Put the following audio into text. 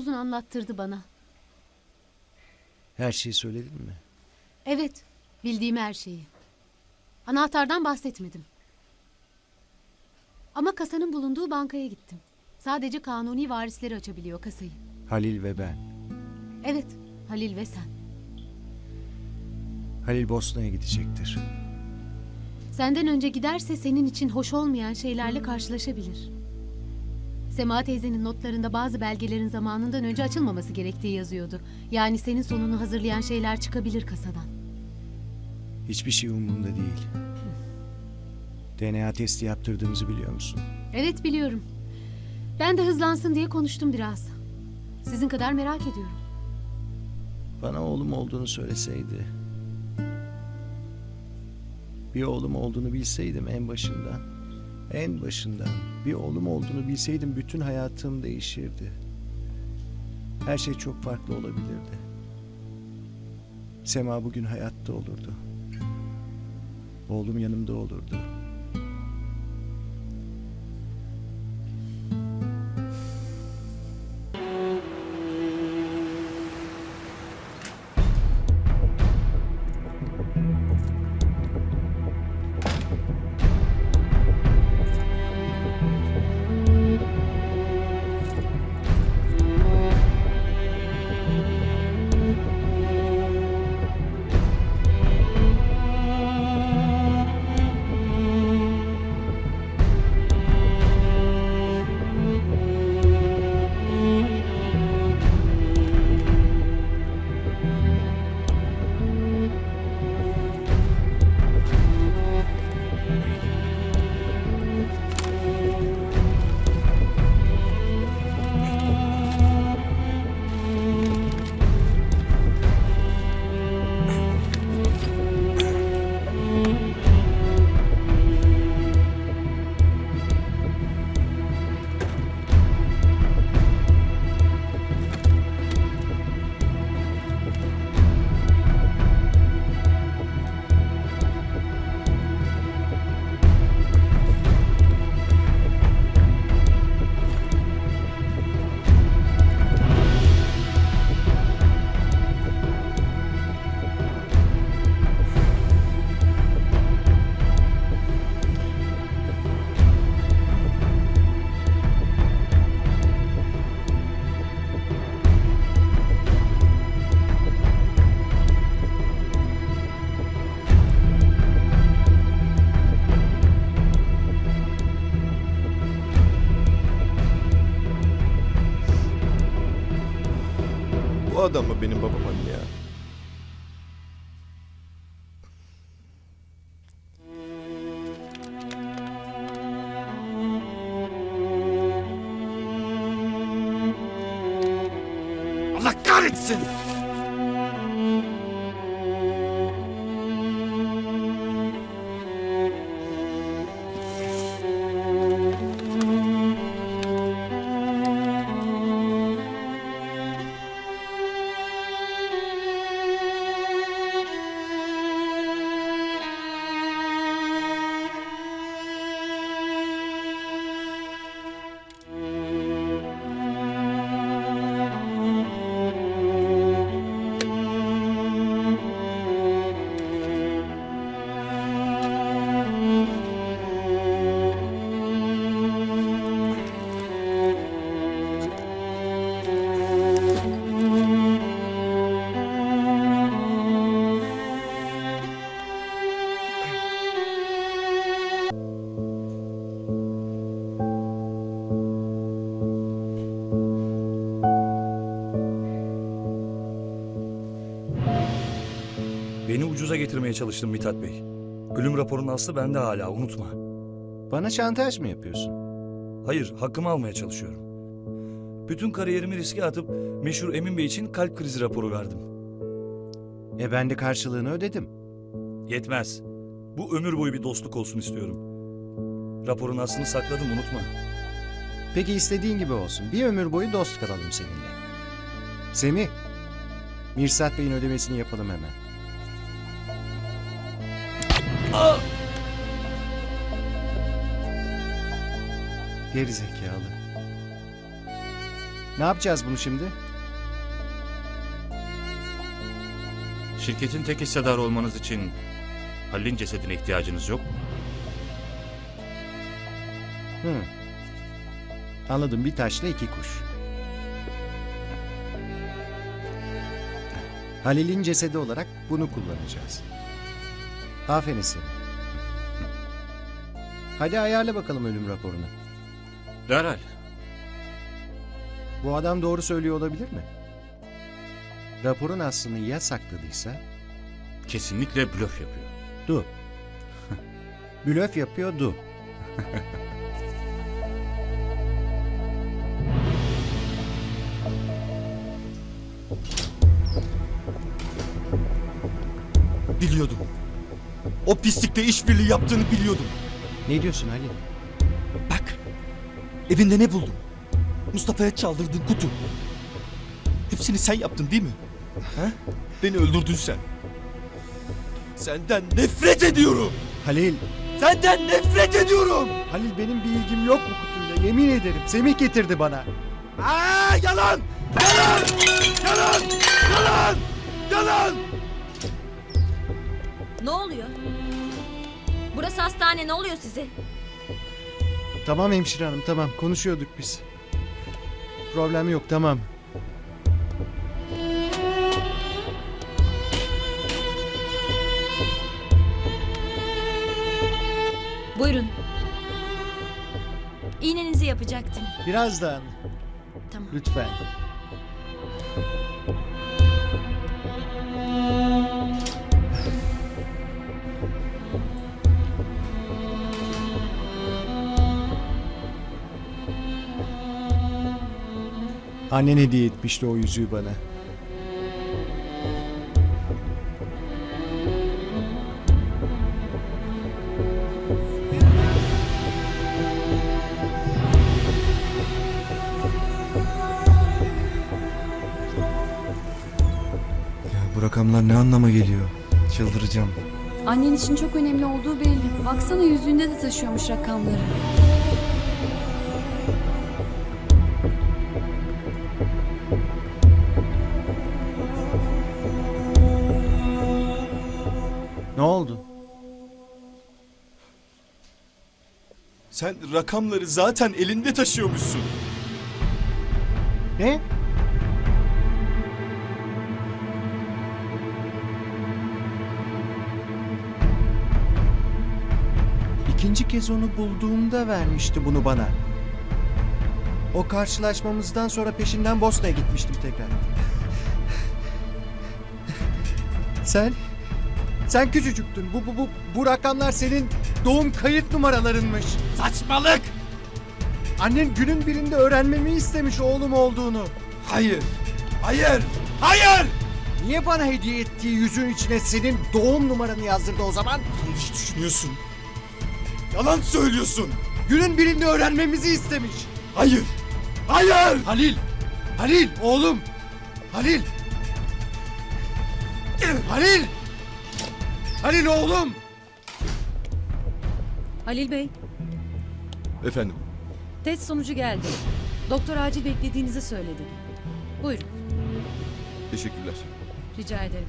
uzun anlattırdı bana. Her şeyi söyledin mi? Evet, bildiğim her şeyi. Anahtardan bahsetmedim. Ama kasanın bulunduğu bankaya gittim. Sadece kanuni varisleri açabiliyor kasayı. Halil ve ben. Evet, Halil ve sen. Halil Bosna'ya gidecektir. Senden önce giderse senin için hoş olmayan şeylerle karşılaşabilir. Sema teyzenin notlarında bazı belgelerin zamanından önce açılmaması gerektiği yazıyordu. Yani senin sonunu hazırlayan şeyler çıkabilir kasadan. Hiçbir şey umurumda değil. DNA testi yaptırdığımızı biliyor musun? Evet biliyorum. Ben de hızlansın diye konuştum biraz. Sizin kadar merak ediyorum. Bana oğlum olduğunu söyleseydi. Bir oğlum olduğunu bilseydim en başından. En başından bir oğlum olduğunu bilseydim bütün hayatım değişirdi. Her şey çok farklı olabilirdi. Sema bugün hayatta olurdu. Oğlum yanımda olurdu. Bu adam mı benim babam anne ya? Ucuza getirmeye çalıştın Mithat Bey. Ölüm raporunun aslı bende hala unutma. Bana şantaj mı yapıyorsun? Hayır hakkımı almaya çalışıyorum. Bütün kariyerimi riske atıp meşhur Emin Bey için kalp krizi raporu verdim. E ben de karşılığını ödedim. Yetmez. Bu ömür boyu bir dostluk olsun istiyorum. Raporun aslını sakladım unutma. Peki istediğin gibi olsun. Bir ömür boyu dost kalalım seninle. Semih, Mirsat Bey'in ödemesini yapalım hemen. Geri zekalı. Ne yapacağız bunu şimdi? Şirketin tek hissedarı olmanız için Halil'in cesedine ihtiyacınız yok. Hı. Anladım bir taşla iki kuş. Halil'in cesedi olarak bunu kullanacağız. Aferin seni. Hadi ayarla bakalım ölüm raporunu. Derhal. Bu adam doğru söylüyor olabilir mi? Raporun aslını ya sakladıysa? Kesinlikle blöf yapıyor. Du. Blöf yapıyor du. Biliyordum. O pislikle işbirliği yaptığını biliyordum. Ne diyorsun Halil? Bak. Evinde ne buldum? Mustafa'ya çaldırdığın kutu. Hepsini sen yaptın değil mi? Ha? Beni öldürdün sen. Senden nefret ediyorum. Halil! Senden nefret ediyorum. Halil benim bir ilgim yok bu kutuyla yemin ederim. Semih getirdi bana. Aa, yalan! Yalan! Yalan! Yalan! Yalan! Ne oluyor? Burası hastane ne oluyor size? Tamam hemşire hanım tamam konuşuyorduk biz. Problem yok tamam. Buyurun. İğnenizi yapacaktım. Birazdan Tamam. lütfen. Annen hediye etmişti o yüzüğü bana. Bu rakamlar ne anlama geliyor? Çıldıracağım. Annen için çok önemli olduğu belli. Baksana yüzüğünde de taşıyormuş rakamları. Ne oldu? Sen rakamları zaten elinde taşıyormuşsun. Ne? İkinci kez onu bulduğumda vermişti bunu bana. O karşılaşmamızdan sonra peşinden Bosna'ya gitmiştim tekrar. Sen sen küçücüktün. Bu bu bu bu rakamlar senin doğum kayıt numaralarınmış. Saçmalık! Annen günün birinde öğrenmemi istemiş oğlum olduğunu. Hayır! Hayır! Hayır! Niye bana hediye ettiği yüzüğün içine senin doğum numaranı yazdırdı o zaman? Yanlış düşünüyorsun. Yalan söylüyorsun. Günün birinde öğrenmemizi istemiş. Hayır! Hayır! Halil! Halil oğlum! Halil! Halil! Halil oğlum! Halil Bey, Efendim? test sonucu geldi. Doktor acil beklediğinizi söyledi. Buyurun, Teşekkürler. rica ederim.